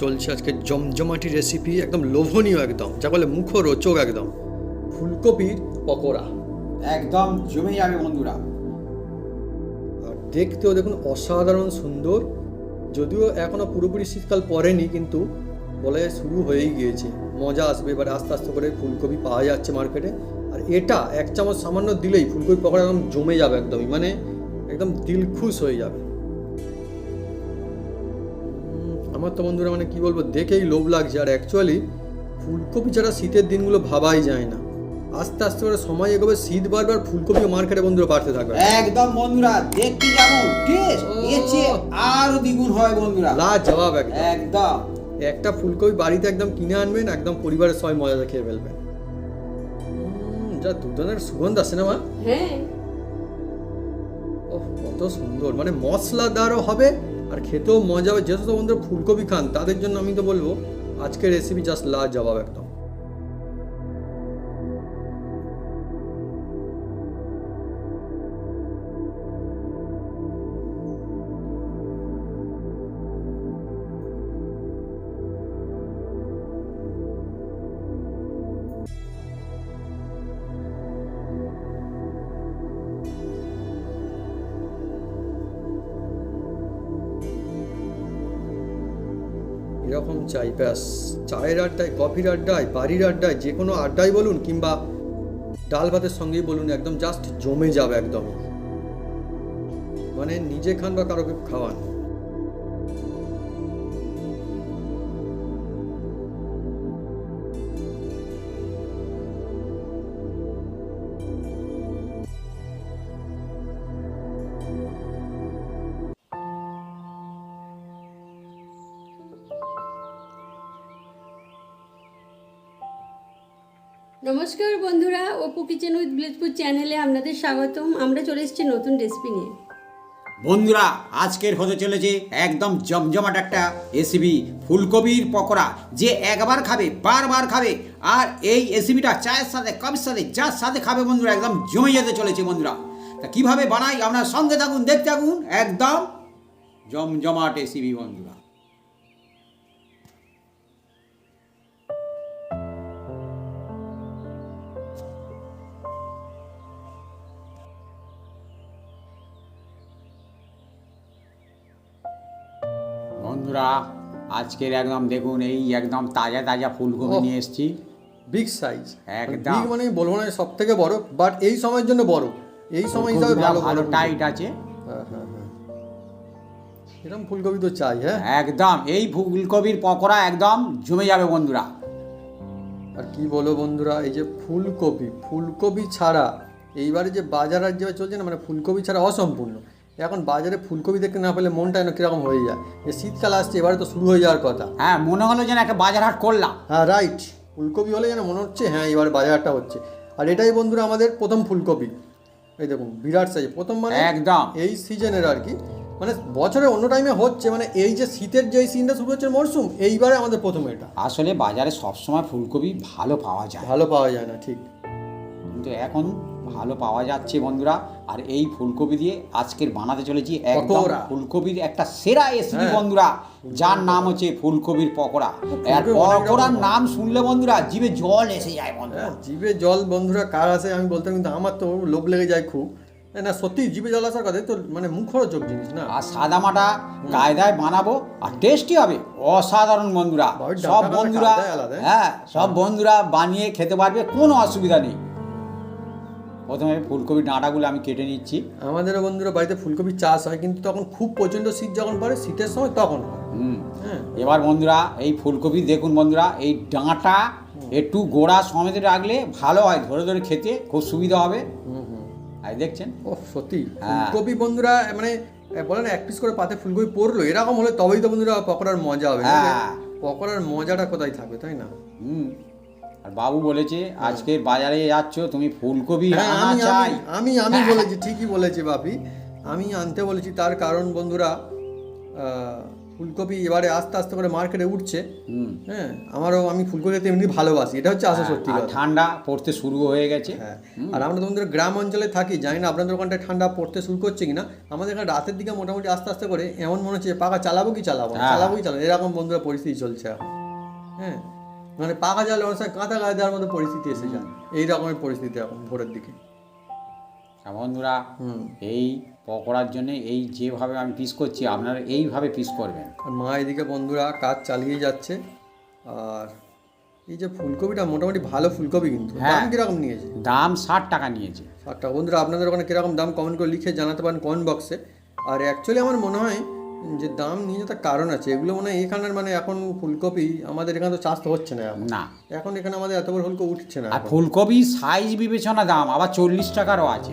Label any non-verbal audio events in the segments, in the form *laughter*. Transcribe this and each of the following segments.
চলছে আজকে জমজমাটি রেসিপি একদম লোভনীয় একদম যা বলে মুখরোচক একদম। ফুলকপির পকোড়া। একদম জমে যাবে বন্ধুরা। আর দেখতেও দেখুন অসাধারণ সুন্দর যদিও এখনও পুরোপুরি শীতকাল পড়েনি কিন্তু বলা যায় শুরু হয়েই গিয়েছে। মজা আসবে এবার আস্তে আস্তে করে ফুলকপি পাওয়া যাচ্ছে মার্কেটে। আর এটা এক চামচ সামান্য দিলেই ফুলকপি পকোড়া একদম জমে যাবে একদমই মানে একদম দিল খুশ হয়ে যাবে। আমার তো বন্ধুরা মানে কি বলব দেখেই লোভ লাগছে। আর অ্যাকচুয়ালি ফুলকপি ছাড়া শীতের দিনগুলো ভাবাই যায় না। আস্তে আস্তে করে সময় এগোবে শীত বারবার ফুলকপি মার্কেটে বন্ধুরা বাড়তে থাকবে। একদম বন্ধুরা দেখতে যেমন টেস্ট ও। এর চেয়ে আরও দ্বিগুণ হয় বন্ধুরা। লা জবাব একদম। একদম। একটা ফুলকপি বাড়িতে একদম কিনে আনবেন একদম পরিবারের সবাই মজা খেয়ে ফেলবেন। উম, যা দুধনের সুগন্ধ আসে না মা হ্যাঁ। ওহ কত সুন্দর। মানে মশলাদারও হবে আর খেতেও মজা হবে। যেসব বন্ধুরা ফুলকপি খান, তাদের জন্য আমি তো বলব, আজকের রেসিপি জাস্ট লা জবাব একদম। চাই, ব্যাস। চায়ের আড্ডায়, কফির আড্ডায়, বাড়ির আড্ডায়, যে কোনো আড্ডায় বলুন কিংবা ডাল ভাতের সঙ্গেই বলুন, একদম জাস্ট জমে যাবে একদম। মানে নিজে খান বা কারোকে খাওয়ান। নমস্কার বন্ধুরা, অপু কিচেন উইথ ব্লিজপুর চ্যানেলে আপনাদের স্বাগতম। আমরা চলে এসেছি নতুন রেসিপি নিয়ে। বন্ধুরা, আজকের হতে চলেছে একদম জমজমাট একটা রেসিপি ফুলকপির পকোড়া, যে একবার খাবে, বারবার খাবে, আর এই রেসিপিটা চায়ের সাথে, কফির সাথে, যার সাথে খাবে বন্ধুরা, একদম জমে যেতে চলেছে বন্ধুরা। তা কীভাবে বানাই, আপনার সঙ্গে থাকুন, দেখতে থাকুন, একদম জমজমাট রেসিপি বন্ধুরা। আজকের একদম দেখুন এই একদম তাজা তাজা ফুলকপি নিয়ে এসেছি। বিগ সাইজ একদম। বিগ মানে বলব না সব থেকে বড় বাট এই সময়ের জন্য বড়। এই সময় হিসাবে ভালো ভালো টাইট আছে। হ্যাঁ হ্যাঁ হ্যাঁ। এরকম ফুলকপি তো চাই হ্যাঁ? একদম। এই ফুলকপির পকোড়া একদম জমে যাবে বন্ধুরা। আর কি বলো বন্ধুরা এই যে ফুলকপি ফুলকপি ছাড়া এইবারে যে বাজার আর যেভাবে চলছে না মানে ফুলকপি ছাড়া অসম্পূর্ণ। এখন বাজারে ফুলকপি দেখতে না পেলে মনটা যেন কীরকম হয়ে যায়। যে শীতকাল আসছে এবারে তো শুরু হয়ে যাওয়ার কথা। হ্যাঁ মনে হলো যেন একটা বাজার হাট করলাম। হ্যাঁ রাইট ফুলকপি হলে যেন মনে হচ্ছে হ্যাঁ এবার বাজারটা হচ্ছে। আর এটাই বন্ধুরা আমাদের প্রথম ফুলকপি। এই দেখুন বিরাট সাইজ প্রথম মানে একদম। এই সিজনের আর কি। মানে বছরে অন্য টাইমে হচ্ছে মানে এই যে শীতের যে সিনটা শুরু হচ্ছে মরশুম এইবারে আমাদের প্রথম এটা। আসলে বাজারে সবসময় ফুলকপি ভালো পাওয়া যায়। ভালো পাওয়া যায় না ঠিক। কিন্তু এখন ভালো পাওয়া যাচ্ছে বন্ধুরা। আর এই ফুলকপি দিয়ে আজকের বানাতে চলেছি একদম ফুলকপির একটা সেরা রেসিপি হ্যাঁ। বন্ধুরা যার নাম হচ্ছে ফুলকপির পকোড়া। আর পকোড়ার নাম শুনলে বন্ধুরা জিভে জল এসে যায় বন্ধুরা। হ্যাঁ, জিভে জল বন্ধুরা কার আছে আমি বলতাম কিন্তু আমার তো লোভ লেগে যায় খুব। না সত্যি জিভে জল আসার কথা তো মানে মুখরোচক জিনিস না? আর সাদামাটা কায়দায় বানাবো আর টেস্টি হবে। অসাধারণ বন্ধুরা। সব বন্ধুরা হ্যাঁ সব বন্ধুরা বানিয়ে খেতে পারবে কোনো অসুবিধা নেই। প্রথমে ফুলকপির ডাঁটাগুলো আমি কেটে নিচ্ছি। আমাদেরও বন্ধুরা বাড়িতে ফুলকপি চাষ হয় কিন্তু তখন খুব প্রচণ্ড শীত যখন পড়ে শীতের সময় তখন হুম। হ্যাঁ। এবার বন্ধুরা এই ফুলকপি দেখুন বন্ধুরা এই ডাঁটা একটু গোড়া সমেত রাখলে ভালো হয় ধরে ধরে খেতে খুব সুবিধা হবে। হুম হুম। আর দেখছেন? ও সত্যি? হ্যাঁ। ফুলকপি বন্ধুরা মানে এ, বলে না এক পিস করে পাতে ফুলকপি পড়ল এরকম হলে তবেই তো বন্ধুরা পকোড়ার মজা হবে হ্যাঁ। পকোড়ার মজাটা কোথায় থাকবে তাই না? হুম। আর বাবু বলেছে আজকে বাজারে যাচ্ছ তুমি ফুলকপি হ্যাঁ, আনা চাই। আমি- আমি আমি বলেছি ঠিকই বলেছি বাপি। আমি আনতে বলেছি তার কারণ বন্ধুরা ফুলকপি এবারে আস্তে আস্তে করে মার্কেটে উঠছে। হ্যাঁ আমারও আমি ফুলকপি খেতে এমনি ভালোবাসি এটা হচ্ছে আসল সত্যি ঠান্ডা পড়তে শুরু হয়ে গেছে। হ্যাঁ আর আমরা তোমাদের গ্রাম অঞ্চলে থাকি জানি না আপনাদের ওখানটায় ঠান্ডা পড়তে শুরু করছে কিনা। আমাদের এখানে রাতের দিকে মোটামুটি আস্তে আস্তে করে এমন মনে হচ্ছে পাকা চালাবো কি চালাবো হ্যাঁ। চালাবো কি চালাবো এরকম বন্ধুরা পরিস্থিতি চলছে হ্যাঁ মানে পাকা জালে অনেক সময় কাঁথা গায়ে দেওয়ার মতো পরিস্থিতি এসে যায়। এই রকমের পরিস্থিতি এখন ভোরের দিকে। বন্ধুরা এই পকোড়ার জন্য এই যেভাবে আমি পিস করছি আপনারা এইভাবে পিস করবেন। আর মা এদিকে বন্ধুরা কাজ চালিয়ে যাচ্ছে। আর এই যে ফুলকপিটা মোটামুটি ভালো ফুলকপি কিন্তু। হ্যাঁ। দাম কীরকম নিয়েছে? দাম ষাট টাকা নিয়েছে। ষাট টাকা। বন্ধুরা আপনাদের ওখানে কীরকম দাম? কমেন্ট করে লিখে জানাতে পারেন কমেন্ট বক্সে আর অ্যাকচুয়ালি আমার মনে হয় যে দাম নিয়ে তার কারণ আছে এগুলো মনে হয় এখানের মানে এখন ফুলকপি আমাদের এখানে তো চাষ তো হচ্ছে না এখন। না। এখন এখানে আমাদের এত বড় ফুলকপি উঠছে না আর ফুলকপি সাইজ বিবেচনা দাম আবার চল্লিশ টাকারও আছে।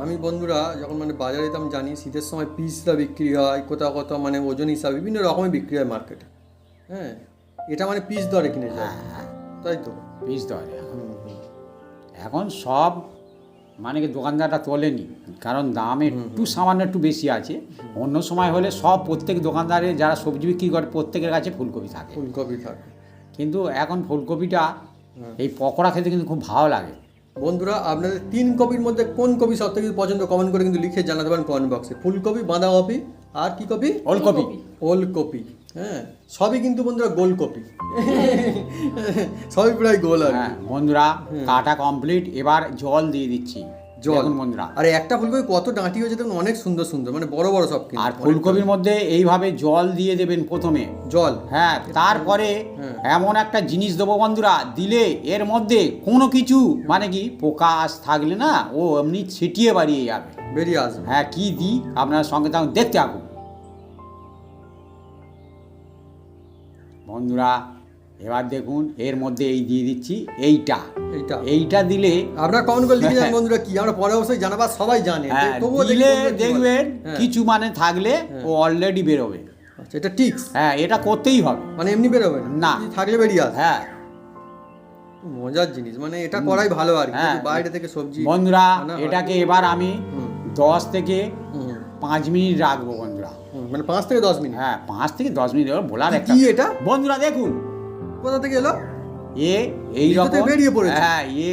আমি বন্ধুরা যখন মানে বাজারে যেতাম জানি শীতের সময় পিসটা বিক্রি হয় কোথাও কোথাও মানে ওজন হিসাবে বিভিন্ন রকমের বিক্রি হয় মার্কেটে হ্যাঁ এটা মানে পিস দরে কিনে যায়। হ্যাঁ তাই তো? পিস হুম, হুম। এখন সব মানে কি দোকানদারটা তোলেনি। কারণ দাম একটু সামান্য একটু বেশি আছে। অন্য সময় হলে সব প্রত্যেক দোকানদারে যারা সবজি বিক্রি করে প্রত্যেকের কাছে ফুলকপি থাকে। ফুলকপি থাকে। কিন্তু এখন ফুলকপিটা এই পকোড়া খেতে কিন্তু খুব ভালো লাগে। বন্ধুরা আপনাদের তিন কপির মধ্যে কোন কপি সব থেকে পছন্দ কমেন্ট করে কিন্তু লিখে জানাতে পারেন কমেন্ট বক্সে ফুলকপি বাঁধাকপি আর কি কপি? ওলকপি। ওলকপি। হ্যাঁ সবই কিন্তু বন্ধুরা গোল কপি। সবই প্রায় গোল আর হ্যাঁ বন্ধুরা কাটা কমপ্লিট এবার জল দিয়ে দিচ্ছি। জল। বন্ধুরা। আর একটা ফুলকপি কত ডাঁটি হয়েছে দেখুন অনেক সুন্দর সুন্দর মানে বড় বড় সব আর ফুলকপির মধ্যে এইভাবে জল দিয়ে দেবেন প্রথমে। জল। হ্যাঁ তারপরে হ্যাঁ। এমন একটা জিনিস দেবো বন্ধুরা দিলে এর মধ্যে কোনো কিছু মানে কি পোকা আশ থাকলে না ও এমনি ছিটিয়ে বাড়িয়ে যাবে। বেরিয়ে আসবে। হ্যাঁ কি দিই আপনার সঙ্গে তখন দেখতে থাকুন। বন্ধুরা এবার দেখুন এর মধ্যে এই দিয়ে দিচ্ছি এইটা। এইটা। এইটা দিলে আপনারা কমেন্ট করে লিখে বন্ধুরা কি আমরা পরে অবশ্যই জানাবার সবাই জানে। হ্যাঁ, দিলে। দেখবেন হ্যাঁ। কিছু মানে থাকলে ও অলরেডি বেরোবে। আচ্ছা এটা টিক্স। হ্যাঁ এটা করতেই হবে। মানে এমনি বেরোবে না। থাকলে বেরিয়ে আসবে। হ্যাঁ। মজার জিনিস মানে এটা করাই ভালো আর কি হ্যাঁ। বাইরে থেকে সবজি বন্ধুরা এটাকে এবার আমি দশ থেকে পাঁচ মিনিট রাখব বন্ধুরা। মানে পাঁচ থেকে দশ মিনিট। হ্যাঁ পাঁচ থেকে দশ মিনিট এবার বলার একটা কি এটা? বন্ধুরা দেখুন। কোথা থেকে এলো? এ এই রকম বেরিয়ে পড়েছে। হ্যাঁ এ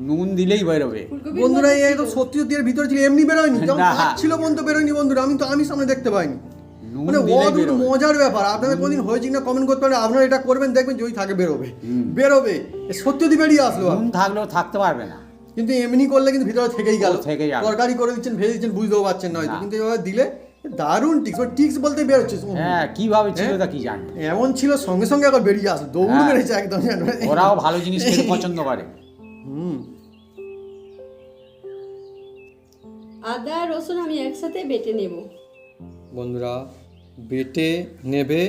নুন দিলেই বেরোবে। বন্ধুরা এই একদম সত্যি সত্যি এর ভিতরে ছিল এমনি বেরোয়নি। যখন না। ছিল পর্যন্ত বেরোয়নি বন্ধুরা। আমি তো আমি সামনে দেখতে পাইনি। মানে অদ্ভুত মজার ব্যাপার। আপনাদের কোনদিন হয়েছে কিনা কমেন্ট করতে পারেন। আপনারা এটা করবেন দেখবেন যে ওই থাকে বেরোবে। বেরোবে। এ সত্যি সত্যি বেরিয়ে আসলো। নুন থাকলেও থাকতে পারবে না। কিন্তু এমনি করলে কিন্তু ভিতরে থেকেই গেল। থেকে যাবে। তরকারি করে দিচ্ছেন ভেজে দিচ্ছেন বুঝতেও পারছেন না হয়তো। কিন্তু এভাবে দিলে দারুণ টিক্স টিক্স বলতে বেরোচ্ছে হ্যাঁ কীভাবে ছিল হ্যাঁ? তা কি জানি? এমন ছিল সঙ্গে সঙ্গে একবার বেরিয়ে আসলো দৌড় হ্যাঁ। মেরেছে একদম ওরাও ভালো জিনিস খেতে পছন্দ করে। হুম। আদা রসুন আমি একসাথে বেটে নেব। বন্ধুরা বেটে নেবে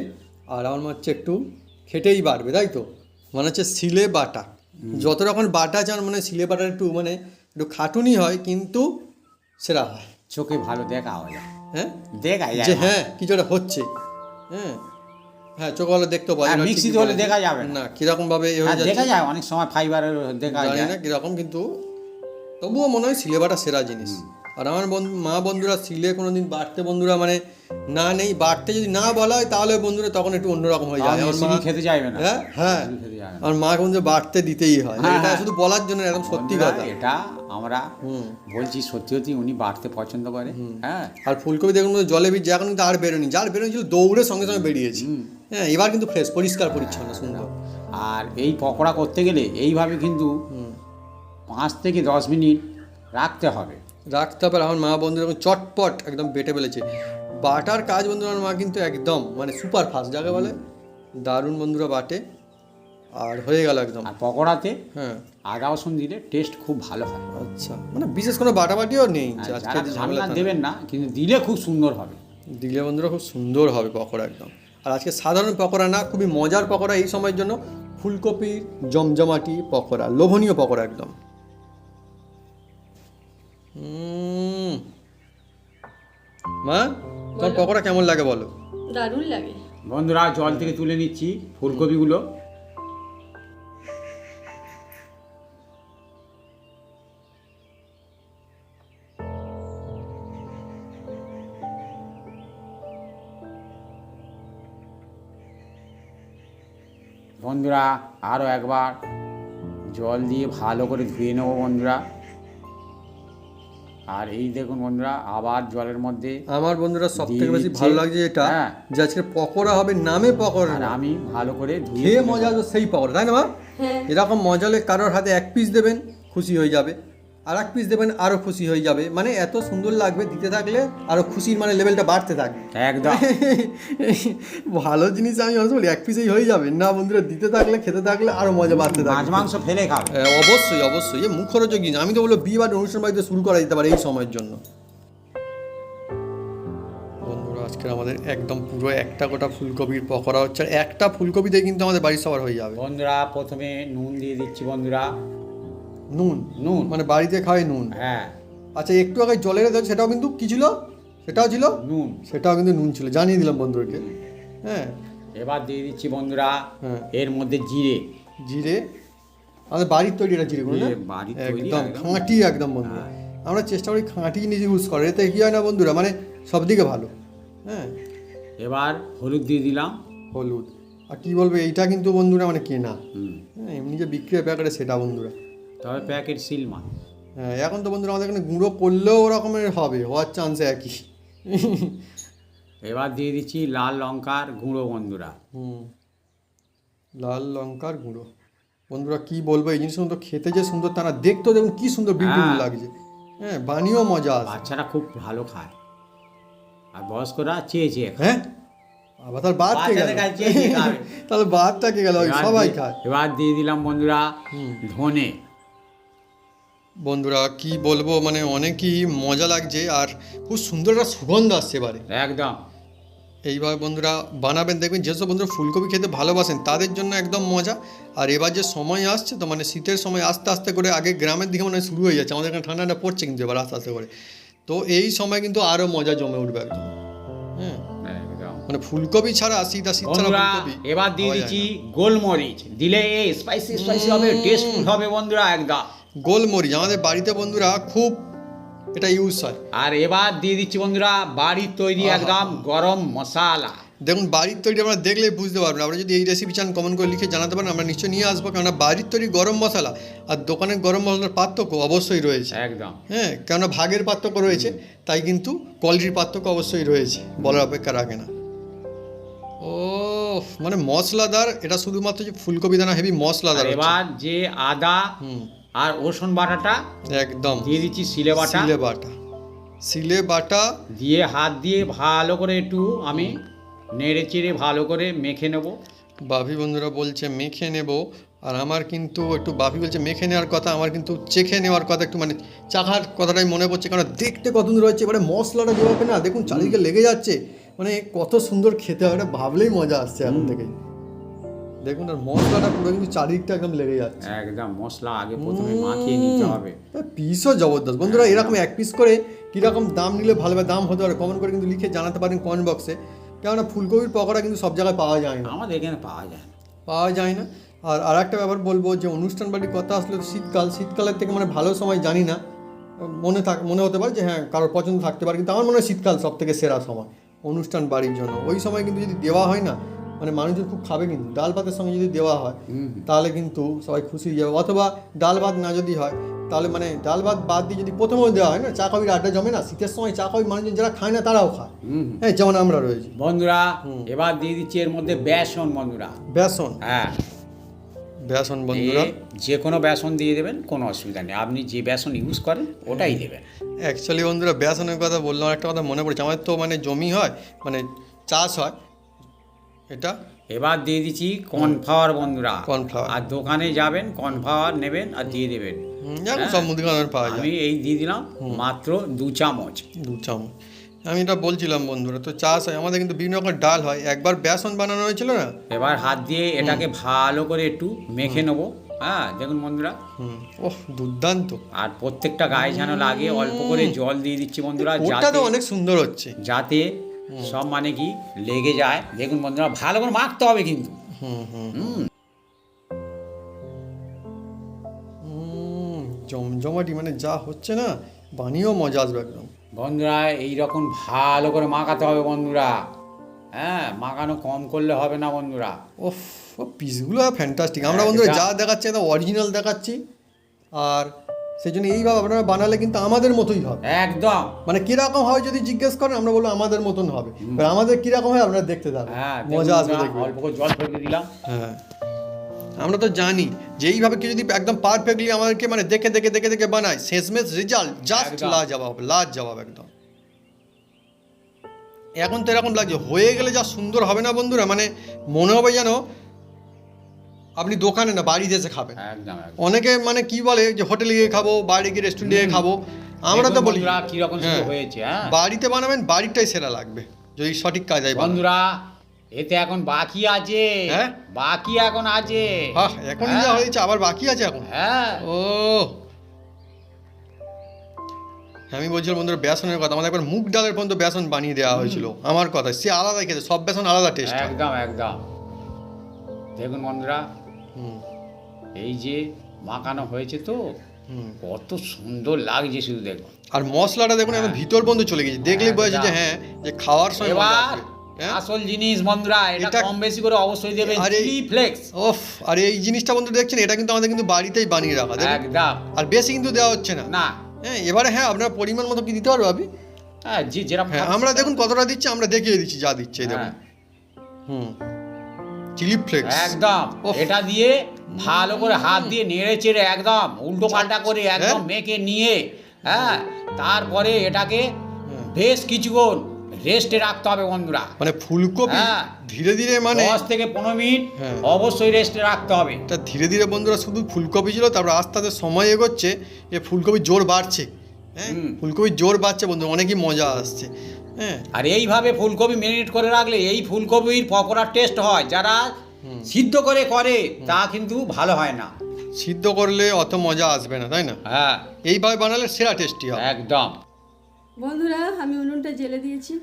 আর আমার মনে হচ্ছে একটু খেটেই বাড়বে তাই তো? মানে হচ্ছে সিলে বাটা। যত রকম বাটা চান মানে সিলে বাটার একটু মানে একটু খাটুনি হয় কিন্তু সেরা হয়। চোখে ভালো দেখা হয়। হ্যাঁ? দেখা যায় যে হ্যাঁ কিছু একটা হচ্ছে। হ্যাঁ? হ্যাঁ চোখ ভালো দেখতে পাওয়া হ্যাঁ, যায় মিক্সিতে হলে দেখা যাবে। না। কীরকম ভাবে হয়ে দেখা যায় অনেক সময় ফাইবারের দেখা যায়। না কীরকম কিন্তু তবুও মনে হয় সিলেবাটা সেরা জিনিস। আর আমার বন্ধু মা বন্ধুরা সিলে কোনোদিন বাড়তে বন্ধুরা মানে না নেই বাড়তে যদি না বলা হয় তাহলে বন্ধুরা তখন একটু অন্যরকম হয়ে যায়। আমি আমার মা খেতে চাইবে না। হ্যাঁ হ্যাঁ। আমার মা বন্ধু বাড়তে দিতেই হয়। হ্যাঁ, এটা হ্যাঁ। শুধু বলার জন্য একদম সত্যি কথা। এটা আমরা হুম। বলছি সত্যি সত্যি উনি বাড়তে পছন্দ করে। হ্যাঁ। আর ফুলকপি দেখুন জলে ভিজে এখন কিন্তু আর বেরোনি যার বেরোনি ছিল দৌড়ে সঙ্গে সঙ্গে বেরিয়েছি। হ্যাঁ এবার কিন্তু ফ্রেশ পরিষ্কার পরিচ্ছন্ন সুন্দর। আর এই পকোড়া করতে গেলে এইভাবে কিন্তু পাঁচ থেকে দশ মিনিট রাখতে হবে। রাখতে হবে আর আমার মা বন্ধুরা এখন চটপট একদম বেটে ফেলেছে। বাটার কাজ বন্ধুরা আমার মা কিন্তু একদম মানে সুপার ফাস্ট যাকে বলে দারুণ বন্ধুরা বাটে। আর হয়ে গেল একদম। আর পকোড়াতে হ্যাঁ। আদা রসুন দিলে টেস্ট খুব ভালো হয়। আচ্ছা মানে বিশেষ কোনো বাটাবাটিও নেই আজকে যারা যে খান ঝামেলা দেবেন না কিন্তু দিলে খুব সুন্দর হবে। দিলে বন্ধুরা খুব সুন্দর হবে পকোড়া একদম। আর আজকে সাধারণ পকোড়া না খুবই মজার পকোড়া এই সময়ের জন্য ফুলকপির জমজমাটি পকোড়া লোভনীয় পকোড়া একদম। মা তোর পকোড়া কেমন লাগে বলো? দারুণ লাগে। বন্ধুরা জল থেকে তুলে নিচ্ছি ফুলকপিগুলো। বন্ধুরা আরও একবার জল দিয়ে ভালো করে ধুয়ে নেব বন্ধুরা। আর এই দেখুন বন্ধুরা আবার জলের মধ্যে আমার বন্ধুরা সব থেকে বেশি ভালো লাগছে এটা হ্যাঁ। যে আজকে পকোড়া হবে নামে পকোড়া আর না। আমি ভালো করে ধুয়ে মজা তো সেই পকোড়া তাই না মা? হ্যাঁ। এরকম মজালে কারোর হাতে এক পিস দেবেন খুশি হয়ে যাবে। আর এক পিস দেবেন আরও খুশি হয়ে যাবে। মানে এত সুন্দর লাগবে দিতে থাকলে আরও খুশির মানে লেভেলটা বাড়তে থাকবে। একদম। *laughs* ভালো জিনিস আমি মানুষ বলি এক পিসেই হয়ে যাবে। না বন্ধুরা দিতে থাকলে খেতে থাকলে আরও মজা বাড়তে মাছ মাংস ফেলে খাবে। অবশ্যই অবশ্যই। এ মুখরোচক জিনিস। আমি তো বলব বিয়ে বাড়ির অনুষ্ঠান বাড়িতে শুরু করা যেতে পারে এই সময়ের জন্য। বন্ধুরা আজকে আমাদের একদম পুরো একটা গোটা ফুলকপির পকোড়া হচ্ছে। আর একটা ফুলকপিতে কিন্তু আমাদের বাড়ির সবার হয়ে যাবে। বন্ধুরা প্রথমে নুন দিয়ে দিচ্ছি বন্ধুরা। নুন নুন। মানে বাড়িতে খাওয়াই নুন। হ্যাঁ। আচ্ছা একটু আগে জলের দাও সেটাও কিন্তু কি ছিল? সেটাও ছিল? নুন। সেটাও কিন্তু নুন ছিল জানিয়ে দিলাম বন্ধুদেরকে। হ্যাঁ। এবার দিয়ে দিচ্ছি বন্ধুরা হ্যাঁ। এর মধ্যে জিরে। জিরে? আমাদের বাড়ির তৈরি এটা জিরে বাড়ির একদম। খাঁটি একদম বন্ধুরা। আমরা চেষ্টা করি খাঁটি নিজে ইউজ করার এতে কি হয় না বন্ধুরা? মানে সব দিকে ভালো। হ্যাঁ। এবার হলুদ দিয়ে দিলাম। হলুদ। আর কি বলব এইটা কিন্তু বন্ধুরা মানে কেনা। হ্যাঁ এমনি যে বিক্রি হয় প্যাকেটে সেটা বন্ধুরা। তবে প্যাকেট সিল মাল। হ্যাঁ এখন তো বন্ধুরা আমাদের এখানে গুঁড়ো করলেও ওরকমের হবে হওয়ার চান্স একই। এবার দিয়ে দিচ্ছি লাল লঙ্কার গুঁড়ো বন্ধুরা। হুম লাল লঙ্কার গুঁড়ো। বন্ধুরা কি বলব এই জিনিসগুলো তো খেতে যে সুন্দর তা না দেখতেও দেখুন কি সুন্দর বিউটিফুল হ্যাঁ। লাগছে। হ্যাঁ বানিয়েও মজা আছে বাচ্চারা খুব ভালো খায়। আর বয়স্করা চেয়ে চেয়ে হ্যাঁ আবার তার বাদ কে গেল। *laughs* তাহলে বাদটা কে গেল? সবাই খায়। এবার দিয়ে দিলাম বন্ধুরা ধনে। বন্ধুরা কি বলব মানে অনেকই মজা লাগছে আর খুব সুন্দর একটা সুগন্ধ আসছে এবারে। একদম। এইভাবে বন্ধুরা বানাবেন দেখবেন যেসব বন্ধুরা ফুলকপি খেতে ভালোবাসেন তাদের জন্য একদম মজা। আর এবার যে সময় আসছে তো মানে শীতের সময় আস্তে আস্তে করে আগে গ্রামের দিকে মনে শুরু হয়ে যাচ্ছে। আমাদের এখানে ঠান্ডাটা পড়ছে কিন্তু এবার আস্তে আস্তে করে। তো এই সময় কিন্তু আরও মজা জমে উঠবে একদম। হ্যাঁ মানে ফুলকপি ছাড়া শীত আর শীত ছাড়া ফুলকপি এবার দিয়ে দিচ্ছি গোলমরিচ। দিলে এই স্পাইসি স্পাইসি হবে টেস্টফুল হবে বন্ধুরা একদম। গোলমরিচ। আমাদের বাড়িতে বন্ধুরা খুব এটা ইউজ হয়। আর এবার দিয়ে দিচ্ছি বন্ধুরা বাড়ির তৈরি একদম গরম মশলা। দেখুন বাড়ির তৈরি আমরা দেখলে বুঝতে পারবেন। আপনারা যদি এই রেসিপি চান কমেন্ট করে লিখে জানাতে পারেন আমরা নিশ্চয়ই নিয়ে আসব। কেননা বাড়ির তৈরি গরম মশলা আর দোকানের গরম মশলার পার্থক্য অবশ্যই রয়েছে। একদম। হ্যাঁ কেননা ভাগের পার্থক্য রয়েছে তাই কিন্তু কোয়ালিটির পার্থক্য অবশ্যই রয়েছে বলার অপেক্ষা রাখে না। ও মানে মশলাদার এটা শুধুমাত্র যে ফুলকপি দানা হেভি মশলাদার এবার যে আদা হুম। আর রসুন বাটাটা একদম। দিয়ে দিচ্ছি সিলে বাটা। সিলে বাটা। সিলে বাটা। দিয়ে হাত দিয়ে ভালো করে একটু আমি নেড়ে চেড়ে ভালো করে মেখে নেব। বাপি বন্ধুরা বলছে মেখে নেব। আর আমার কিন্তু একটু বাপি বলছে মেখে নেওয়ার কথা আমার কিন্তু চেখে নেওয়ার কথা একটু মানে চাখার কথাটাই মনে পড়ছে কারণ দেখতে কত সুন্দর হচ্ছে মানে মশলাটা যেভাবে না দেখুন চারিদিকে লেগে যাচ্ছে। মানে কত সুন্দর খেতে হয় ভাবলেই মজা আসছে এখন থেকেই দেখুন আর মশলাটা পুরো কিন্তু চারিদিকটা একদম লেগে যাচ্ছে। একদম মশলা আগে প্রথমে মাখিয়ে নিতে হবে। পিসও জবরদস্ত। বন্ধুরা এরকম এক পিস করে কীরকম দাম নিলে ভালো দাম হতে পারে। কমেন্ট করে কিন্তু লিখে জানাতে পারেন কমেন্ট বক্সে কেননা ফুলকপির পকোড়া কিন্তু সব জায়গায় পাওয়া যায় না। আমাদের এখানে পাওয়া যায় না। পাওয়া যায় না। আর আর একটা ব্যাপার বলব যে অনুষ্ঠান বাড়ির কথা আসলে শীতকাল। শীতকালের থেকে মানে ভালো সময় জানি না। মনে থাক মনে হতে পারে যে হ্যাঁ কারোর পছন্দ থাকতে পারে। কিন্তু আমার মনে হয় শীতকাল সব থেকে সেরা সময় অনুষ্ঠান বাড়ির জন্য। ওই সময় কিন্তু যদি দেওয়া হয় না মানে মানুষজন খুব খাবে কিন্তু। ডাল ভাতের সঙ্গে যদি দেওয়া হয় তাহলে কিন্তু সবাই খুশি হয়ে যাবে। অথবা ডাল ভাত না যদি হয় তাহলে মানে ডাল ভাত বাদ দিয়ে যদি প্রথমেও দেওয়া হয় না চা কবির আড্ডা জমে না শীতের সময় চা কবি মানুষজন যারা খায় না তারাও খায়। হ্যাঁ যেমন আমরা রয়েছি। বন্ধুরা এবার দিয়ে দিচ্ছি এর মধ্যে বেসন বন্ধুরা। বেসন? হ্যাঁ। বেসন বন্ধুরা। যে কোনো বেসন দিয়ে দেবেন কোনো অসুবিধা নেই। আপনি যে বেসন ইউজ করেন ওটাই দেবেন। অ্যাকচুয়ালি বন্ধুরা বেসনের কথা বললাম একটা কথা মনে পড়ছে। আমাদের তো মানে জমি হয় মানে চাষ হয় এটা? এবার দিয়ে দিচ্ছি কর্নফ্লাওয়ার বন্ধুরা। Cornflower। আর দোকানে যাবেন কর্নফ্লাওয়ার নেবেন আর দিয়ে দেবেন। সব মুদিখানার পাওয়া যায়। আমি এই দিয়ে দিলাম মাত্র দু চামচ। দু চামচ। আমি এটা বলছিলাম বন্ধুরা তো চাষ হয় আমাদের কিন্তু বিভিন্ন রকম ডাল হয়। একবার বেসন বানানো হয়েছিল না? এবার হাত দিয়ে এটাকে ভালো করে একটু মেখে নেব। হ্যাঁ দেখুন বন্ধুরা। ওহ দুর্দান্ত। আর প্রত্যেকটা গায়ে যেন লাগে অল্প করে জল দিয়ে দিচ্ছি বন্ধুরা ওটা যাতে তো অনেক সুন্দর হচ্ছে। যাতে সব মানে কি? লেগে যায়। দেখুন বন্ধুরা ভালো করে মাখতে হবে কিন্তু। হুম। হুম হুম হুম জমজমাটি মানে যা হচ্ছে না বানিয়েও মজা আসবে একদম। বন্ধুরা এই রকম ভালো করে মাখাতে হবে বন্ধুরা। হ্যাঁ মাখানো কম করলে হবে না বন্ধুরা। ওফ ও পিসগুলো ফ্যান্টাস্টিক। আমরা বন্ধুরা যা দেখাচ্ছি একদম অরিজিনাল দেখাচ্ছি। আর সেই জন্য এইভাবে আপনারা বানালে কিন্তু আমাদের মতোই হবে। একদম। মানে কীরকম হয় যদি জিজ্ঞেস করেন আমরা বলব আমাদের মতন হবে। এবার আমাদের কীরকম হয় আপনারা দেখতে থাকুন। হ্যাঁ মজা আসবে দেখবেন অল্প করে জল ফেলে দিলাম। হ্যাঁ। আমরা তো জানি যে এইভাবে কেউ যদি একদম পারফেক্টলি আমাদেরকে মানে দেখে দেখে দেখে দেখে বানায় শেষমেশ রেজাল্ট জাস্ট একদম। লাজ জবাব লাজ জবাব একদম। এখন তো এরকম লাগছে হয়ে গেলে যা সুন্দর হবে না বন্ধুরা মানে মনে হবে যেন আপনি দোকানে না বাড়িতে এসে খাবেন। একদম অনেকে মানে কি বলে যে হোটেলে গিয়ে খাব বাইরে গিয়ে রেস্টুরেন্টে গিয়ে খাব আমরা তো বলি কীরকম হ্যাঁ। হয়েছে হ্যাঁ? বাড়িতে বানাবেন বাড়িটাই সেরা লাগবে যদি সঠিক কাজ হয় বন্ধুরা এতে এখন বাকি আছে। হ্যাঁ? বাকি এখন আছে। এখন যা হ্যাঁ। হয়েছে আবার বাকি আছে এখন? হ্যাঁ। ও। আমি বলছিলাম বন্ধুরা বেসনের কথা আমাদের একবার মুগ ডালের পর্যন্ত বেসন বানিয়ে দেওয়া হয়েছিল আমার কথা সে আলাদা খেতে সব বেসন আলাদা টেস্ট একদম একদম। দেখুন বন্ধুরা এই যে মাখানো হয়েছে তো কত সুন্দর লাগছে শুধু দেখুন আর মশলাটা দেখুন একদম ভিতর পর্যন্ত চলে গেছে। দেখলেই বোঝা যে হ্যাঁ যে খাওয়ার সময় এবার হ্যাঁ? আসল জিনিস বন্ধুরা এটা কম বেশি করে অবশ্যই দেবেন চিলি ফ্লেক্স। ওফ আর এই জিনিসটা বন্ধু দেখছেন এটা কিন্তু আমাদের কিন্তু বাড়িতেই বানিয়ে রাখা একদম। আর বেশি কিন্তু দেওয়া হচ্ছে না। না। হ্যাঁ এবারে হ্যাঁ আপনার পরিমাণ মতো কি দিতে পারব আপনি হ্যাঁ যে যেরকম হ্যাঁ আমরা দেখুন কতটা দিচ্ছি আমরা দেখিয়ে দিচ্ছি যা দিচ্ছে দেখুন। হ্যাঁ, হুম। চিলি ফ্লেক্স একদম। এটা দিয়ে ভালো করে হাত দিয়ে নেড়ে চেড়ে একদম উল্টো পাল্টা করে একদম হ্যাঁ। মেখে নিয়ে হ্যাঁ তারপরে এটাকে হ্যাঁ। বেশ কিছুক্ষণ রেস্টে রাখতে হবে বন্ধুরা মানে ফুলকপি হ্যাঁ। ধীরে ধীরে মানে দশ থেকে পনেরো মিনিট হ্যাঁ। অবশ্যই রেস্টে রাখতে হবে তা ধীরে ধীরে বন্ধুরা শুধু ফুলকপি ছিল তারপর আস্তে আস্তে সময় এগোচ্ছে এ ফুলকপির জোর বাড়ছে হ্যাঁ। ফুলকপির জোর বাড়ছে বন্ধু অনেকই মজা আসছে আর এইভাবে ফুলকপি ম্যারিনেট করে রাখলে এই ফুলকপির পকোড়ার টেস্ট হয়। যারা সিদ্ধ করে করে তা কিন্তু ভালো হয় না। সিদ্ধ করলে অত মজা আসবে না তাই না? হ্যাঁ। এইভাবে বানালে সেরা টেস্টি হয় একদম। বন্ধুরা আমি উনুনটা জেলে দিয়েছি।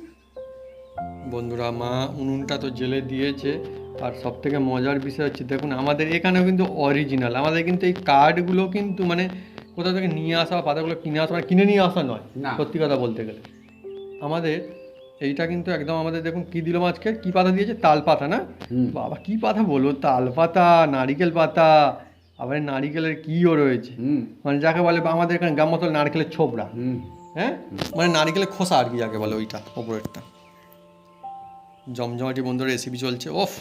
বন্ধুরা মা উনুনটা তো জেলে দিয়েছে। আর সব থেকে মজার বিষয় হচ্ছে দেখুন আমাদের এখানেও কিন্তু অরিজিনাল আমাদের কিন্তু এই কার্ডগুলো কিন্তু মানে কোথাও থেকে নিয়ে আসা পাতাগুলো কিনে আসা মানে কিনে নিয়ে আসা নয় সত্যি কথা বলতে গেলে। আমাদের এইটা কিন্তু একদম আমাদের দেখুন কি দিল আজকে কি পাতা দিয়েছে? তাল পাতা না। বাবা কি পাতা বলব তাল পাতা নারিকেল পাতা আবার নারিকেলের কিও রয়েছে। মানে যাকে বলে আমাদের এখানে গ্রাম মতল নারকেলের ছোবড়া। হ্যাঁ? মানে নারিকেলের খোসা আর কি যাকে বলে ওইটা ওপরেরটা। জমজমাটি বন্ধুর রেসিপি চলছে। ওফ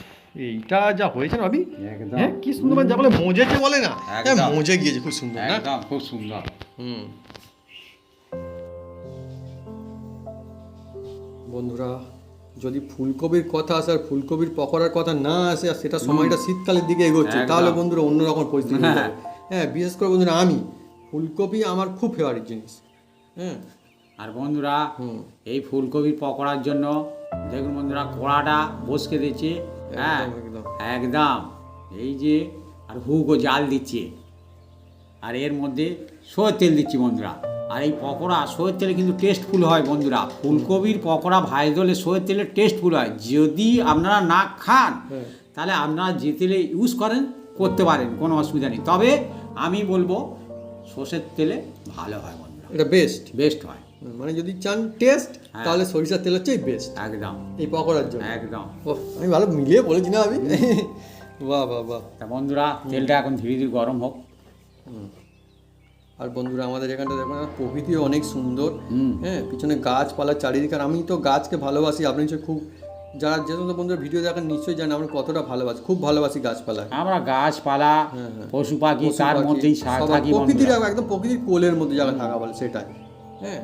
এইটা যা হয়েছে ভাবি? হ্যাঁ কি সুন্দর মানে যা বলে মজেছে বলে না? হ্যাঁ মজে গিয়েছে খুব সুন্দর না? খুব সুন্দর। হুম। বন্ধুরা যদি ফুলকপির কথা আসে আর ফুলকপির পকোড়ার কথা না আসে আর সেটা সময়টা শীতকালের দিকে এগোচ্ছে তাহলে বন্ধুরা অন্যরকম পরিস্থিতি হয়ে। *laughs* হ্যাঁ বিশেষ করে বন্ধুরা আমি ফুলকপি আমার খুব ফেভারিট জিনিস। হ্যাঁ। আর বন্ধুরা এই ফুলকপির পকোড়ার জন্য দেখুন বন্ধুরা কড়াটা বসকে দিচ্ছে হ্যাঁ একদম, এই যে আর হুকও জাল দিচ্ছে। আর এর মধ্যে সয়ের তেল দিচ্ছি বন্ধুরা। আর এই পকোড়া সয়ের তেলে কিন্তু টেস্টফুল হয় বন্ধুরা। ফুলকপির পকোড়া ভাই দলে সয়ের তেলে টেস্টফুল হয়। যদি আপনারা না খান হ্যাঁ। তাহলে আপনারা যে তেলে ইউজ করেন করতে পারেন কোনো অসুবিধা নেই। তবে আমি বলব সর্ষের তেলে ভালো হয় বন্ধুরা। এটা বেস্ট বেস্ট হয়। মানে যদি চান টেস্ট হ্যাঁ। তাহলে সরিষার তেল হচ্ছে বেস্ট একদম। এই পকোড়ার জন্য। একদম। ও আমি ভালো মিলিয়ে বলেছি না আমি? *laughs* বাহ বাহ বাহ। তা বন্ধুরা তেলটা এখন ধীরে ধীরে গরম হোক। আর বন্ধুরা আমাদের এখানটা দেখুন না, প্রকৃতিও অনেক সুন্দর। হ্যাঁ পিছনে গাছপালা চারিদিকে আর আমি তো গাছকে ভালোবাসি আপনি নিশ্চয়ই খুব যারা যে সমস্ত বন্ধুরা ভিডিও দেখেন নিশ্চয়ই জানেন আমরা কতটা ভালোবাসি খুব ভালোবাসি গাছপালা। আমরা গাছপালা হ্যাঁ, হ্যাঁ। পশু পাখি তার মধ্যেই থাকি প্রকৃতির একদম প্রকৃতির কোলের মধ্যে জায়গা থাকা বলে সেটাই। হ্যাঁ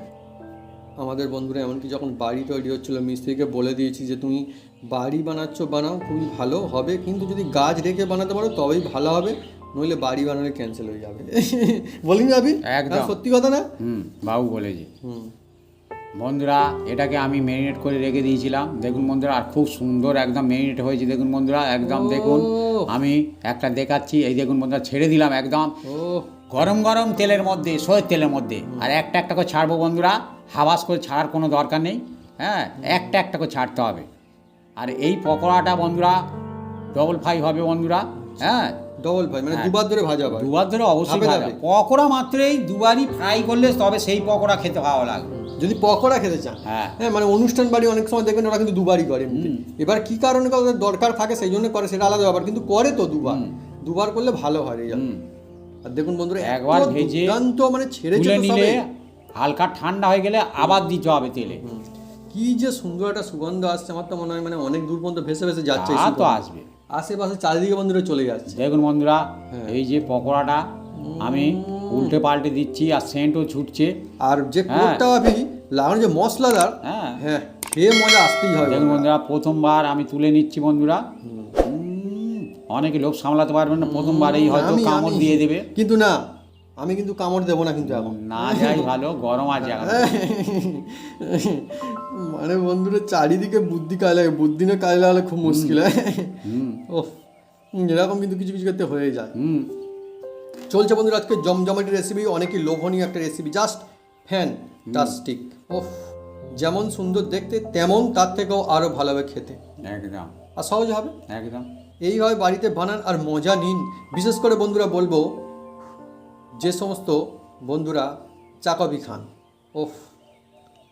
আমাদের বন্ধুরা এমনকি যখন বাড়ি তৈরি হচ্ছিল মিস্ত্রিকে বলে দিয়েছি যে তুমি বাড়ি বানাচ্ছ বানাও খুবই ভালো হবে কিন্তু যদি গাছ রেখে বানাতে পারো তবেই ভালো হবে। নইলে বাড়ি বানানো ক্যান্সেল হয়ে যাবে। *laughs* বলিনি আপনি একদম। হ্যাঁ, সত্যি কথা না? হুম বাবু বলেছি। হুম। বন্ধুরা এটাকে আমি ম্যারিনেট করে রেখে দিয়েছিলাম। দেখুন বন্ধুরা আর খুব সুন্দর একদম ম্যারিনেট হয়েছে। দেখুন বন্ধুরা একদম দেখুন আমি একটা দেখাচ্ছি। এই দেখুন বন্ধুরা ছেড়ে দিলাম একদম। ও। গরম গরম তেলের মধ্যে সয়ের তেলের মধ্যে। আর একটা একটা করে ছাড়বো বন্ধুরা। হাবাস করে ছাড়ার কোনো দরকার নেই। হ্যাঁ একটা একটা করে ছাড়তে হবে। আর এই পকোড়াটা বন্ধুরা ডবল ফ্রাই হবে বন্ধুরা। হ্যাঁ ডবল ভাই মানে হ্যাঁ। দুবার ধরে ভাজা ভাই দুবার ধরে অবশ্যই ভাজা। পকোড়া মাত্রই দুবারই ফ্রাই করলে তবে সেই পকোড়া খেতে ভালো লাগবে যদি পকোড়া খেতে চান। হ্যাঁ। হ্যাঁ মানে অনুষ্ঠান বাড়ি অনেক সময় দেখবেন ওরা কিন্তু দুবারই করে এবার কি কারণে ওদের দরকার থাকে সেই জন্য করে সেটা আলাদা ব্যাপার। কিন্তু করে তো দুবার। দুবার করলে ভালো হয় রেজাল্ট আর দেখুন বন্ধুরা একবার ভেজে দুর্দান্ত মানে তুলে নিলে হালকা ঠান্ডা হয়ে গেলে আবার দিতে হবে তেলে। কি যে সুন্দর একটা সুগন্ধ আসছে আমার তো মনে হয় মানে অনেক দূর পর্যন্ত ভেসে ভেসে যাচ্ছে তো আসবে। আশেপাশে চারিদিকে বন্ধুরা চলে যাচ্ছে। দেখুন বন্ধুরা হ্যাঁ। এই যে পকোড়াটা আমি উল্টে পাল্টে দিচ্ছি আর সেন্টও ছুটছে। আর যে। কোটটা আমি লাগানো যে মশলাদার হ্যাঁ। হ্যাঁ খেয়ে মজা আসতেই হয় দেখুন বন্ধুরা। প্রথমবার আমি তুলে নিচ্ছি বন্ধুরা। অনেকে লোক সামলাতে পারবেন না প্রথমবারেই হয়তো আমি- কামড় দিয়ে দেবে। কিন্তু না আমি কিন্তু কামড় দেবো না কিন্তু এখন। না যাই ভালো গরম আছে মানে বন্ধুরা চারিদিকে বুদ্ধি কাজে লাগে বুদ্ধি না কাজে লাগালে খুব মুশকিল হয়? ও এরকম কিন্তু কিছু কিছু ক্ষেত্রে হয়ে যায়। চলছে বন্ধুরা আজকে জমজমাটি রেসিপি অনেকই লোভনীয় একটা রেসিপি জাস্ট ফ্যান টাস্টিক ও যেমন সুন্দর দেখতে তেমন তার থেকেও আরও ভালো হবে খেতে। একদম। আর সহজ হবে? একদম। এইভাবে বাড়িতে বানান আর মজা নিন। বিশেষ করে বন্ধুরা বলব যে সমস্ত বন্ধুরা চাকবি খান ওফ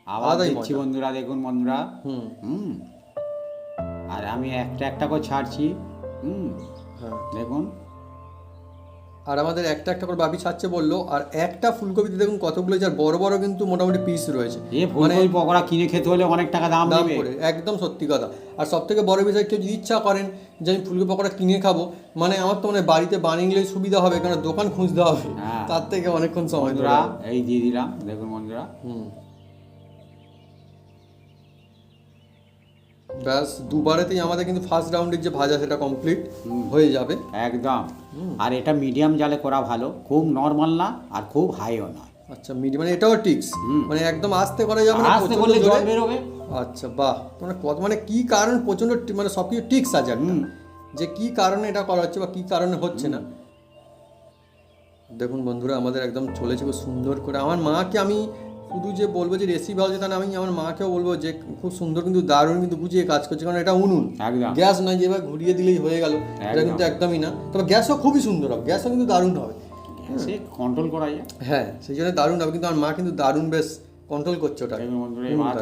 আলাদাই দিচ্ছি। বন্ধুরা দেখুন বন্ধুরা। হুম। হুম। আর আমি একটা একটা করে ছাড়ছি। হুম। হ্যাঁ। দেখুন। আর আমাদের একটা একটা করে বাবি ছাড়ছে বলল আর একটা ফুলকপিতে দেখুন কতগুলো যার বড় বড় কিন্তু মোটামুটি পিস রয়েছে। ফুলকপি পকোড়া কিনে খেতে হলে অনেক টাকা দাম দাম করে একদম সত্যি কথা। আর সব থেকে বড় বিষয় কেউ যদি ইচ্ছা করেন যে আমি ফুলকপি পকোড়া কিনে খাব মানে আমার তো মানে বাড়িতে বানিয়ে নিলে সুবিধা হবে কারণ দোকান খুঁজতে হবে। হ্যাঁ। তার থেকে অনেকক্ষণ সময় এই দিয়ে দিলাম দেখুন বন্ধুরা। হুম। ব্যাস দুবারেতেই আমাদের কিন্তু ফার্স্ট রাউন্ডের যে ভাজা সেটা কমপ্লিট হয়ে যাবে। একদম। আর এটা মিডিয়াম জালে করা ভালো খুব নর্মাল না আর খুব হাইও না আচ্ছা মিডি মানে এটাও টিক্স মানে একদম আস্তে করা যাবে না আস্তে করলে জল জোরে। বেরোবে। আচ্ছা বাহ! মানে কত মানে কি কারণ প্রচণ্ড মানে সব কিছু টিক্স আছে যে কি কারণে এটা করা হচ্ছে বা কি কারণে হচ্ছে না? দেখুন বন্ধুরা আমাদের একদম চলেছে খুব সুন্দর করে। আমার মাকে আমি শুধু যে বলব যে রেসিপি ভালো না আমি আমার মাকেও বলব যে খুব সুন্দর কিন্তু দারুণ কিন্তু বুঝিয়ে কাজ করছে কারণ এটা উনুন। গ্যাস নয় যেভাবে ঘুরিয়ে দিলেই হয়ে গেল এটা কিন্তু একদমই না। তবে গ্যাসও খুবই সুন্দর হবে গ্যাসও কিন্তু দারুণ হবে। সে কন্ট্রোল করা যায়। হ্যাঁ সেই জন্য দারুণ হবে কিন্তু আমার মা কিন্তু দারুণ বেশ কন্ট্রোল করছে ওটা।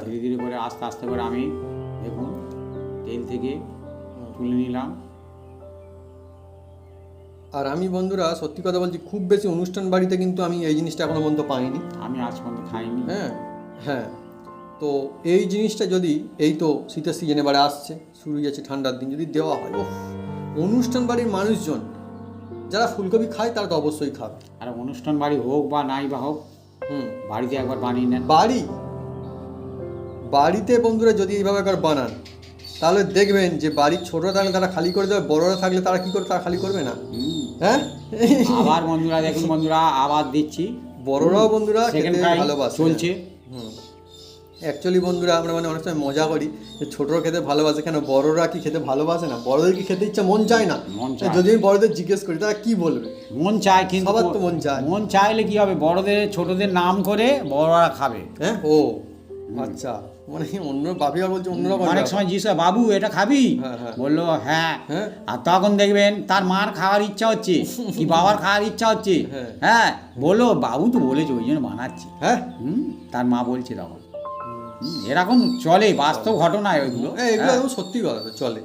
ধীরে ধীরে করে আস্তে আস্তে করে আমি দেখুন তেল থেকে তুলে নিলাম। আর আমি বন্ধুরা সত্যি কথা বলছি খুব বেশি অনুষ্ঠান বাড়িতে কিন্তু আমি এই জিনিসটা এখনও পর্যন্ত পাইনি। আমি আজ পর্যন্ত খাইনি। হ্যাঁ হ্যাঁ। তো এই জিনিসটা যদি এই তো শীতের সিজন এবারে আসছে শুরু হয়ে যাচ্ছে ঠান্ডার দিন যদি দেওয়া হয় ও অনুষ্ঠান বাড়ির মানুষজন যারা ফুলকপি খায় তারা তো অবশ্যই খাবে। আর অনুষ্ঠান বাড়ি হোক বা নাই বা হোক হুম। বাড়িতে একবার বানিয়ে নেন। বাড়ি? বাড়িতে বন্ধুরা যদি এইভাবে একবার বানান তাহলে দেখবেন যে বাড়ির ছোট থাকলে তারা খালি করে দেবে বড়রা থাকলে তারা কি করে তারা খালি করবে না? হুম। হ্যাঁ? আবার বন্ধুরা দেখুন বন্ধুরা আবার দিচ্ছি। বড়রাও বন্ধুরা সেকেন্ড খেতে ভালোবাসে। চলছে। হুম। অ্যাকচুয়ালি বন্ধুরা আমরা মানে অনেক সময় মজা করি যে ছোটরা খেতে ভালোবাসে। কেন বড়রা কি খেতে ভালোবাসে না? বড়দের কি খেতে ইচ্ছা? মন চায় না। মন চায়। যদি আমি বড়দের জিজ্ঞেস করি তারা কি বলবে? মন চায় কিন্তু সবার তো মন চায়। মন চাইলে কি হবে? বড়দের ছোটদের নাম করে বড়রা খাবে। হ্যাঁ? ও আচ্ছা। মানে অন্য বাপি আর বলছে অন্যরকম অনেক সময় জিজ্ঞেস বাবু এটা খাবি? হ্যাঁ, হ্যাঁ। বলল হ্যাঁ। হ্যাঁ। আর তখন দেখবেন তার মার খাওয়ার ইচ্ছা হচ্ছে কি বাবার খাওয়ার ইচ্ছা হচ্ছে। হ্যাঁ। বলল বাবু তো বলেছে ওই জন্য বানাচ্ছি। হ্যাঁ? তার মা বলছে তখন। এরকম চলে বাস্তব ঘটনা ওইগুলো। এগুলো। সত্যি কথা চলে।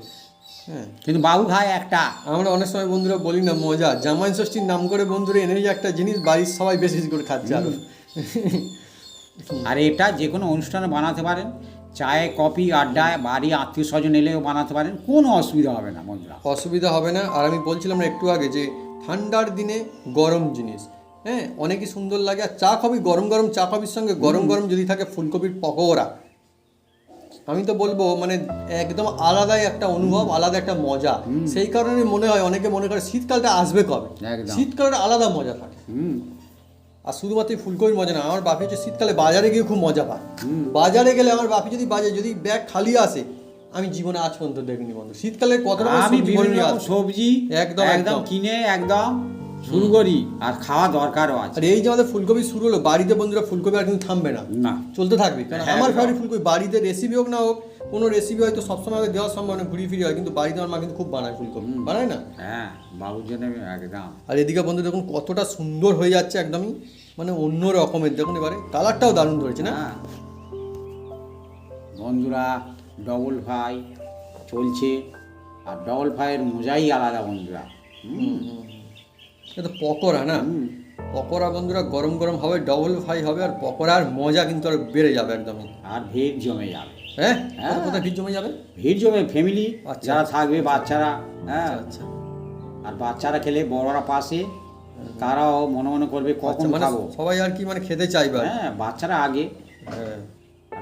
হ্যাঁ। কিন্তু বাবু খায় একটা। আমরা অনেক সময় বন্ধুরা বলি না মজা। জামাই ষষ্ঠীর নাম করে বন্ধুরা এনে যে একটা জিনিস বাড়ির সবাই বেশি বেশি করে খাচ্ছে আরও। *laughs* আর এটা যে কোনো অনুষ্ঠানে বানাতে পারেন। চায়ে কফি আড্ডায় বাড়ি আত্মীয় স্বজন এলেও বানাতে পারেন। কোনো অসুবিধা হবে না বন্ধুরা অসুবিধা হবে না। আর আমি বলছিলাম না একটু আগে যে ঠান্ডার দিনে গরম জিনিস হ্যাঁ? অনেকই সুন্দর লাগে। আর চা কফি গরম গরম চা কফির সঙ্গে গরম গরম যদি থাকে ফুলকপির পকোড়া আমি তো বলব মানে একদম আলাদাই একটা অনুভব আলাদা একটা মজা। সেই কারণে মনে হয় অনেকে মনে করে শীতকালটা আসবে কবে। শীতকালটা আলাদা মজা থাকে। আর শুধুমাত্র ফুলকপির মজা না আমার বাপি হচ্ছে শীতকালে বাজারে গিয়ে খুব মজা পায়। বাজারে গেলে আমার বাপি যদি বাজে যদি ব্যাগ খালি আসে আমি জীবনে আজ পর্যন্ত দেখিনি বন্ধু। শীতকালে কত রকম সবজি একদম একদম। কিনে একদম শুরু করি আর খাওয়া দরকারও আছে। আর এই যে আমাদের ফুলকপি শুরু হলো বাড়িতে বন্ধুরা ফুলকপি আর কিন্তু থামবে না। না। চলতে থাকবে। কারণ হ্যাঁ, আমার। ফেভারিট ফুলকপি বাড়িতে রেসিপি হোক না হোক কোনো রেসিপি হয়তো সবসময় দেওয়ার সম্ভব না ঘুরি ফিরি হয় কিন্তু বাড়িতে আমার মা কিন্তু খুব বানায় ফুলকপি। বানায় না? হ্যাঁ বাবুর জন্য একদম। আর এদিকে বন্ধু দেখুন কতটা সুন্দর হয়ে যাচ্ছে একদমই মানে অন্য রকমের। দেখুন এবারে কালারটাও দারুণ ধরেছে না? হ্যাঁ। বন্ধুরা ডবল ফ্রাই চলছে আর ডবল ফ্রাইয়ের মজাই আলাদা বন্ধুরা। হুম, এটা পকোড়া না? পকোড়া বন্ধুরা গরম গরম হবে ডবল ফ্রাই হবে আর পকোড়ার মজা কিন্তু আর বেড়ে যাবে একদমই আর ভিড় জমে যাবে। হ্যাঁ? হ্যাঁ। কোথায় ভিড় জমে যাবে? ভিড় জমে ফ্যামিলি আচ্ছা। যারা থাকবে বাচ্চারা হ্যাঁ। আচ্ছা আর বাচ্চারা খেলে বড়রা পাশে তারাও মনে মনে করবে আচ্ছা কখন মানে খাব? সবাই আর কি মানে খেতে চাইবে হ্যাঁ বাচ্চারা আগে। হ্যাঁ।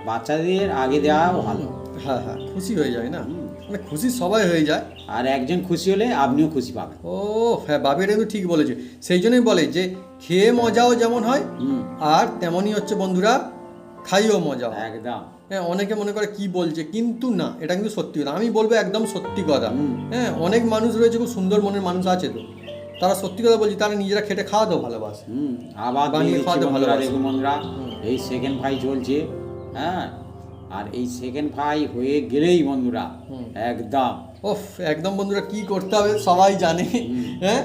বাচ্চাদের আগে দেওয়া ভালো। হ্যাঁ হ্যাঁ খুশি হয়ে যায় না? মানে খুশি সবাই হয়ে যায়। আর একজন খুশি হলে আপনিও খুশি পাবেন। ও হ্যাঁ বাবি এটা কিন্তু ঠিক বলেছে। সেই জন্যই বলে যে খেয়ে মজাও যেমন হয় আর তেমনই হচ্ছে বন্ধুরা খাইও মজা একদম। হ্যাঁ অনেকে মনে করে কি বলছে কিন্তু না এটা কিন্তু সত্যি কথা। আমি বলব একদম সত্যি কথা। হ্যাঁ অনেক মানুষ রয়েছে খুব সুন্দর মনের মানুষ আছে তো। তারা সত্যি কথা বলছে তারা নিজেরা খেটে খাওয়া দাও ভালোবাসে। হুম আবার বানিয়ে দিচ্ছি খাওয়াতে ভালোবাসে। বন্ধুরা এই সেকেন্ড ফ্রাই চলছে। হ্যাঁ আর এই সেকেন্ড ফ্রাই হয়ে গেলেই বন্ধুরা একদম। ওফ একদম বন্ধুরা কি করতে হবে সবাই জানে। হ্যাঁ?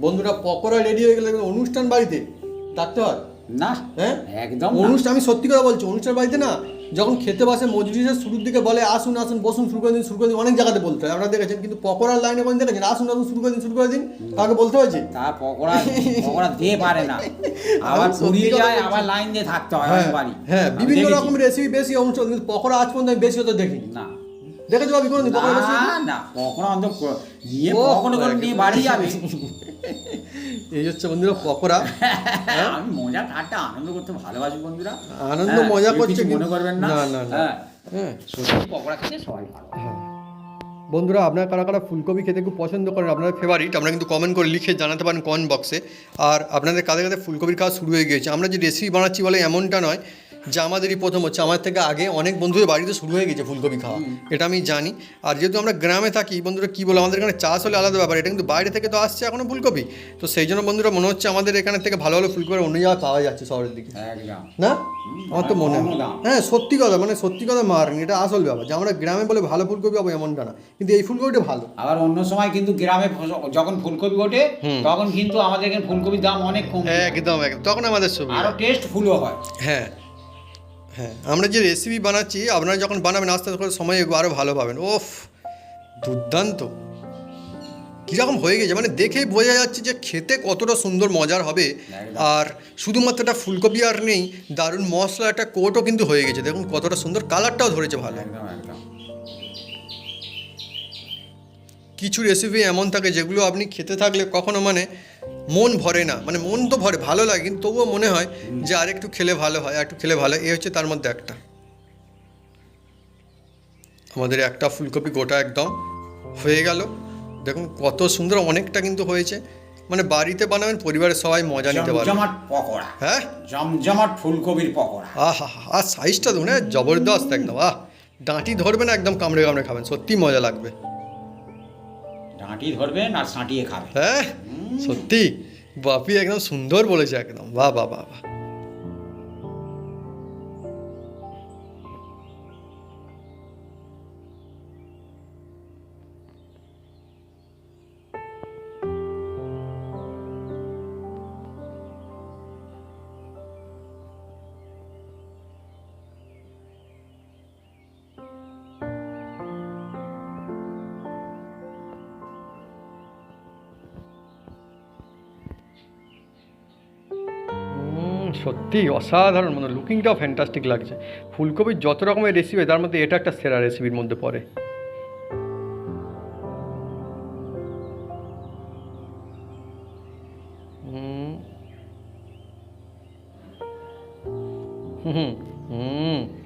বন্ধুরা পকোড়া রেডি হয়ে গেলে অনুষ্ঠান বাড়িতে ডাক্তার হয়। না হ্যাঁ? একদম অনুষ্ঠান আমি সত্যি কথা বলছি অনুষ্ঠান বাড়িতে না যখন খেতে বসে মজলিসের শুরুর দিকে বলে আসুন আসুন বসুন শুরু করে দিন শুরু করে দিন। অনেক জায়গাতে বলতে হয়। আপনারা দেখেছেন কিন্তু পকোড়ার লাইনে কোন দেখেছেন আসুন আসুন শুরু করে দিন শুরু করে দিন। তাকে বলতে হয়েছে? তা পকোড়া পকোড়া দিয়ে পারে না। *laughs* আবার পুড়িয়ে যায় আবার লাইন দিয়ে থাকতে হয় হ্যাঁ বাড়ি। হ্যাঁ বিভিন্ন রকম রেসিপি বেশি অনুষ্ঠান কিন্তু পকোড়া আজ পর্যন্ত আমি বেশি হতে দেখিনি। না। দেখেছ ভাবি কোনো পকোড়া না না কখনো অন্তত নিয়ে কখনো করে নিয়ে বাড়ি যাবে। *laughs* এই হচ্ছে বন্ধুরা পকোড়া। আমি মজা ঠাট্টা আনন্দ করতে ভালোবাসি বন্ধুরা। আনন্দ হ্যাঁ, মজা করছে মনে করবেন না? না, না। হ্যাঁ হ্যাঁ সত্যি। পকোড়া খেতে সবাই ভালো। বন্ধুরা আপনারা কারা কারা ফুলকপি খেতে খুব পছন্দ করেন আপনার ফেভারিট আপনারা কিন্তু কমেন্ট করে লিখে জানাতে পারেন কমেন্ট বক্সে আর আপনাদের কাদের কাদের ফুলকপির খাওয়া শুরু হয়ে গিয়েছে আমরা যে রেসিপি বানাচ্ছি বলে এমনটা নয় যে আমাদেরই প্রথম হচ্ছে। আমার থেকে আগে অনেক বন্ধুদের বাড়িতে শুরু হয়ে গেছে ফুলকপি খাওয়া। এটা আমি জানি। আর যেহেতু আমরা গ্রামে থাকি বন্ধুরা কী বলো আমাদের এখানে চাষ হলে আলাদা ব্যাপার। এটা কিন্তু বাইরে থেকে তো আসছে এখনও ফুলকপি। তো সেই জন্য বন্ধুরা মনে হচ্ছে আমাদের এখানে থেকে ভালো ভালো ফুলকপি অন্য জায়গায় পাওয়া যাচ্ছে শহরের দিকে। না? আমার তো মনে হয়। হ্যাঁ সত্যি কথা মানে সত্যি কথা মারেন এটা আসল ব্যাপার। যে আমরা গ্রামে বলে ভালো ফুলকপি পাবো এমনটা না। কিন্তু এই ফুলকপিটা ভালো। আবার অন্য সময় কিন্তু গ্রামে যখন ফুলকপি ওঠে তখন কিন্তু আমাদের এখানে ফুলকপির দাম অনেক কম একদম একদম। তখন আমাদের সুবিধা আরও টেস্ট ফুলও হয়। হ্যাঁ। হ্যাঁ আমরা যে রেসিপি বানাচ্ছি আপনারা যখন বানাবেন আস্তে আস্তে করে সময় আরও ভালো পাবেন। ওফ দুর্দান্ত। কীরকম হয়ে গেছে মানে দেখেই বোঝা যাচ্ছে যে খেতে কতটা সুন্দর মজার হবে। আর শুধুমাত্র একটা ফুলকপি আর নেই দারুণ মশলা একটা কোটও কিন্তু হয়ে গেছে। দেখুন কতটা সুন্দর কালারটাও ধরেছে ভালো। কিছু রেসিপি এমন থাকে যেগুলো আপনি খেতে থাকলে কখনো মানে মন ভরে না মানে মন তো ভরে ভালো লাগে কিন্তু তবুও মনে হয় যে আর একটু খেলে ভালো হয় আর একটু খেলে ভালো হয় এই হচ্ছে তার মধ্যে একটা। আমাদের একটা ফুলকপি গোটা একদম হয়ে গেল। দেখুন কত সুন্দর অনেকটা কিন্তু হয়েছে। মানে বাড়িতে বানাবেন পরিবারের সবাই মজা নিতে পারবে। জমজমাট পকোড়া। হ্যাঁ? জমজমাট ফুলকপির পকোড়া। আহা আর সাইজটা দেখুন হ্যাঁ জবরদস্ত একদম আহ ডাঁটি ধরবেন একদম কামড়ে কামড়ে খাবেন সত্যি মজা লাগবে। ডাঁটি ধরবেন আর সাঁটিয়ে খাবেন। হ্যাঁ সত্যি বাপি একদম সুন্দর বলেছে একদম। বাহ বাহ বাহ বাহ। উম, সত্যি অসাধারণ মানে লুকিংটাও ফ্যান্টাস্টিক লাগছে। ফুলকপির যত রকমের রেসিপি তার মধ্যে এটা একটা সেরা রেসিপির মধ্যে পড়ে। হুম হুম।